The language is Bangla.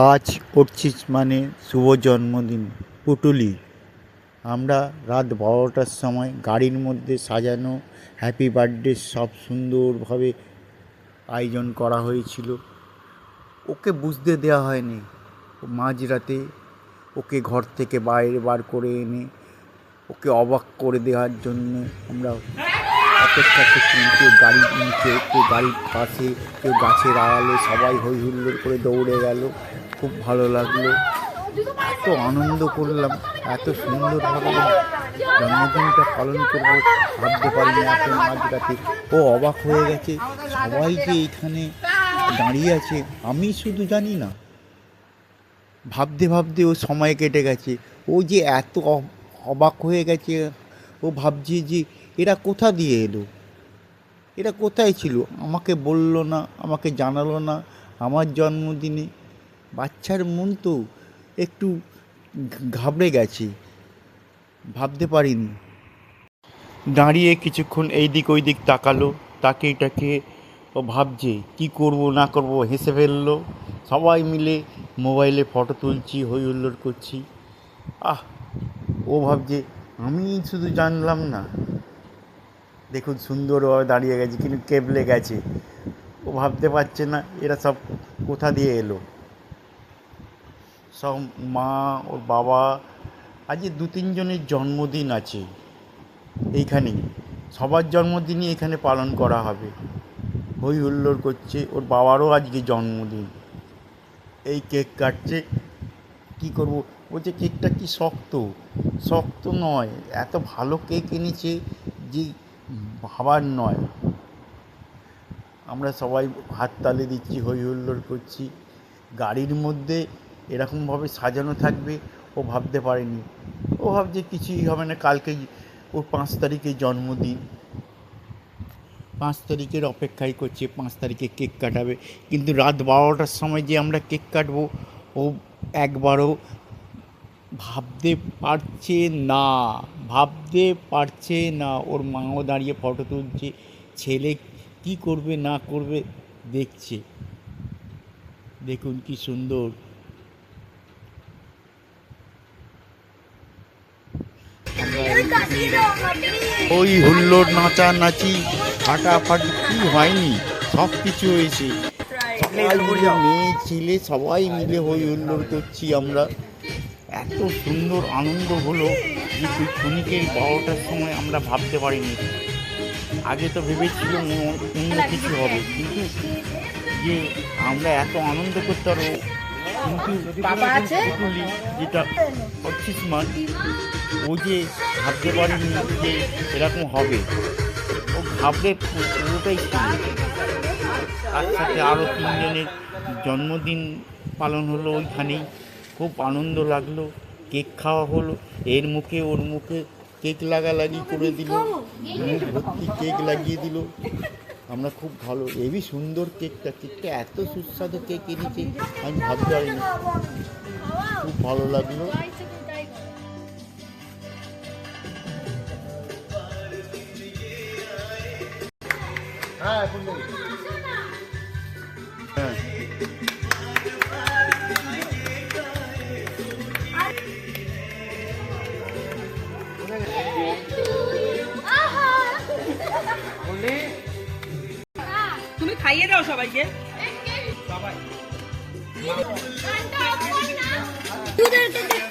আজ পঁচিশ মানে শুভ জন্মদিন, পুটুলি। আমরা রাত বারোটার সময় গাড়ির মধ্যে সাজানো হ্যাপি বার্থডে সব সুন্দরভাবে আয়োজন করা হয়েছিল। ওকে বুঝতে দেওয়া হয়নি। মাঝরাতে ওকে ঘর থেকে বাইরে বার করে এনে ওকে অবাক করে দেওয়ার জন্য আমরা অপেক্ষা করছিলাম কেউ গাড়ির নিচে, কেউ গাড়ির পাশে, কেউ গাছের আড়ালে, সবাই হই হুল্লোড় করে দৌড়ে গেল। খুব ভালো লাগল। এত আনন্দ করলাম, এত সুন্দরভাবে জন্মদিনটা পালন করব ভাবতে পারিনি এত মাঝরাতে। ও অবাক হয়ে গেছে, সবাই যে এখানে দাঁড়িয়ে আছে, আমি শুধু জানি না। ভাবতে ভাবতে ও সময় কেটে গেছে। ও যে এত অবাক হয়ে গেছে, ও ভাবছে যে এরা কোথা দিয়ে এলো? এরা কোথায় ছিল? আমাকে বলল না, আমাকে জানালো না। আমার জন্মদিনে বাচ্চার মন তো একটু ঘাবড়ে গেছে। ভাবতে পারিনি। দাঁড়িয়ে কিছুক্ষণ এই দিক ওই দিক তাকালো তাকে এটাকে ও ভাবছে, কি করব, না করব? হেসে ফেলল। সবাই মিলে মোবাইলে ফটো তুলছি, হই হুল্লোড় করছি। আহ! ও ভাবছে আমি শুধু জানলাম না। দেখুন সুন্দরভাবে দাঁড়িয়ে গেছে, কিন্তু কেবলে গেছে। ও ভাবতে পারছে না, এরা সব কোথা দিয়ে এলো? সব মা ওর বাবা, আজকে দু তিনজনের জন্মদিন আছে এইখানেই সবার জন্মদিনই এখানে পালন করা হবে। হই হুল্লোড় করছে, ওর বাবারও আজকে জন্মদিন। এই কেক কাটছে, কি করব? বলছে, কেকটা কি শক্ত? শক্ত নয়, এত ভালো কেক এনেছে যে ভাবার নয়। আমরা সবাই হাততালি দিচ্ছি হই হুল্লোড় করছি। গাড়ির মধ্যে এরকমভাবে সাজানো থাকবে, ও ভাবতে পারেনি। ও ভাবছে কিছুই হবে না কালকে ওর পাঁচ তারিখে জন্মদিন। পাঁচ তারিখের অপেক্ষাই করছে, পাঁচ তারিখে কেক কাটাবে। কিন্তু রাত বারোটার সময় যে আমরা কেক কাটবো, ও একবারও ভাবতে পারছে না। ভাবতে পারছে না। ওর মাও দাঁড়িয়ে ফটো তুলছে। ছেলে কি করবে না করবে দেখছে। দেখুন কি সুন্দর। ওই হুল্লোর হুল্লোড় নাচানাচি ফাটাফাটি কি হয়নি? সব কিছু হয়েছে। মেয়ে ছেলে সবাই মিলে হই হুল্লোড় করছি আমরা। এত সুন্দর আনন্দ হলো যে তুই ক্ষণিকের বারোটার সময় আমরা ভাবতে পারিনি। আগে তো ভেবেছিলাম অন্য কিছু হবে কিন্তু যে আমরা এত আনন্দ করতে পারব কিন্তু যেটা পঁচিশ মান ও যে ভাবতে পারেনি যে এরকম হবে ও ভাবলে পুরোটাই ছিল তার সাথে আরও তিনজনের জন্মদিন পালন হলো ওইখানেই। খুব আনন্দ লাগল। কেক খাওয়া হলো। এর মুখে ওর মুখে কেক লাগালাগি করে দিল। মুখ ভর্তি কেক লাগিয়ে দিল। আমরা খুব ভালো। হেবি সুন্দর কেকটা। কেকটা এত সুস্বাদু কেক এনেছে। আমি ভাবতে পারি না খুব ভালো লাগল। হ্যাঁ তুমি খাইয়ে দাও সবাইকে। দুধের কেক